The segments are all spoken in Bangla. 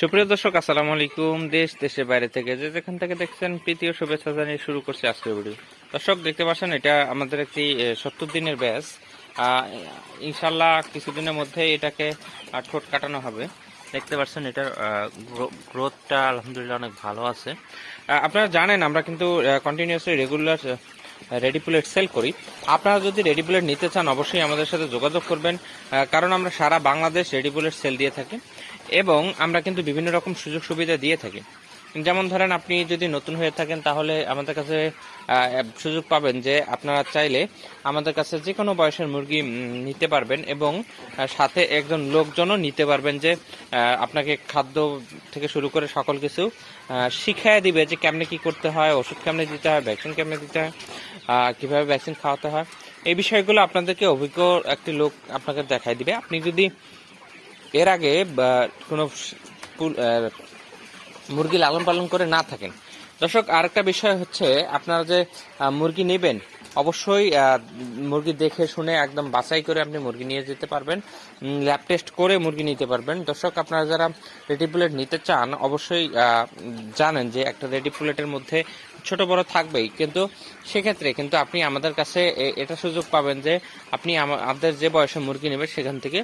সুপ্রিয় দর্শক, আসসালামু আলাইকুম। দেশ, দেশের বাইরে থেকে যে যেখান থেকে দেখছেন প্রীতীয় শুভেচ্ছা জানিয়ে শুরু করছি আজকের ভিডিও দর্শক, দেখতে পাচ্ছেন, এটা আমাদের একটি সত্তর দিনের ব্যাস ইনশাল্লাহ কিছুদিনের মধ্যে এটাকে ঠোঁট কাটানো হবে। দেখতে পাচ্ছেন, এটার গ্রোথটা আলহামদুলিল্লাহ অনেক ভালো আছে। আপনারা জানেন, আমরা কিন্তু continuously regular ready bullet sell করি। আপনারা যদি রেডি বুলেট নিতে চান, অবশ্যই আমাদের সাথে যোগাযোগ করবেন কারণ আমরা সারা বাংলাদেশ রেডি বুলেট সেল দিয়ে থাকি এবং আমরা কিন্তু বিভিন্ন রকম সুযোগ সুবিধা দিয়ে থাকি। যেমন ধরেন আপনি যদি নতুন হয়ে থাকেন, তাহলে আমাদের কাছে সুযোগ পাবেন যে আপনারা চাইলে আমাদের কাছে যে কোনো বয়সের মুরগি নিতে পারবেন এবং সাথে একজন লোকজনও নিতে পারবেন যে আপনাকে খাদ্য থেকে শুরু করে সকল কিছু শিখাই দিবে যে কেমনে কি করতে হয়, ওষুধ কেমনে দিতে হয়, ভ্যাকসিন কেমনে দিতে হয় কীভাবে ভ্যাকসিন খাওয়াতে হয়। এই বিষয়গুলো আপনাদেরকে অভিজ্ঞ একটি লোক আপনাকে দেখাই দিবে। আপনি যদি এর আগে কোনো মুরগি লালন পালন করে না থাকেন। দর্শক, আরেকটা বিষয় হচ্ছে আপনারা যে মুরগি নেবেন, অবশ্যই মুরগি দেখে শুনে একদম বাছাই করে আপনি মুরগি নিয়ে যেতে পারবেন। ল্যাব টেস্ট করে মুরগি নিতে পারবেন। দর্শক, আপনারা যারা রেডি প্লেট নিতে চান, অবশ্যই জানেন যে একটা রেডি প্লেটের মধ্যে ছোট বড় থাকবেই। কিন্তু সেক্ষেত্রে কিন্তু আপনি আমাদের কাছে এটা সুযোগ পাবেন যে আপনি আমাদের যে বয়সে মুরগি নেবেন সেখান থেকে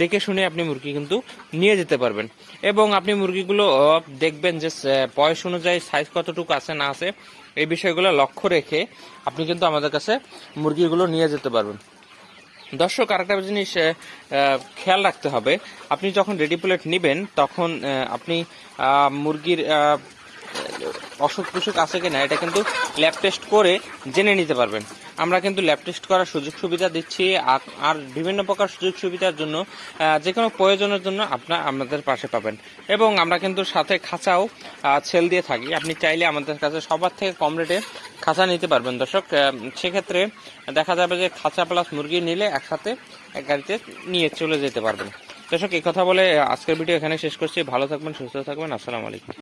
দেখে শুনে আপনি মুরগি কিন্তু নিয়ে যেতে পারবেন। এবং আপনি মুরগিগুলো দেখবেন যে বয়স অনুযায়ী সাইজ কতটুকু আছে, না আছে, এই বিষয়গুলো লক্ষ্য রেখে আপনি কিন্তু আমাদের কাছে মুরগিগুলো নিয়ে যেতে পারবেন। দর্শক, আরেকটা জিনিস খেয়াল রাখতে হবে। আপনি যখন রেডি প্লেট নেবেন, তখন আপনি মুরগির অসুখ টুসুখ আছে কিনা, এটা কিন্তু ল্যাব টেস্ট করে জেনে নিতে পারবেন। আমরা কিন্তু ল্যাব টেস্ট করার সুযোগ সুবিধা দিচ্ছি আর- বিভিন্ন প্রকার সুযোগ সুবিধার জন্য যে কোনো প্রয়োজনের জন্য আপনার আমাদের পাশে পাবেন। এবং আমরা কিন্তু সাথে খাঁচাও সেল দিয়ে থাকি। আপনি চাইলে আমাদের কাছে সবার থেকে কম রেটে খাঁচা নিতে পারবেন দর্শক। সেক্ষেত্রে দেখা যাবে যে খাঁচা প্লাস মুরগি নিলে একসাথে এক গাড়িতে নিয়ে চলে যেতে পারবেন। দর্শক, এই কথা বলে আজকের ভিডিও এখানে শেষ করছি। ভালো থাকবেন, সুস্থ থাকবেন। আসসালামু আলাইকুম।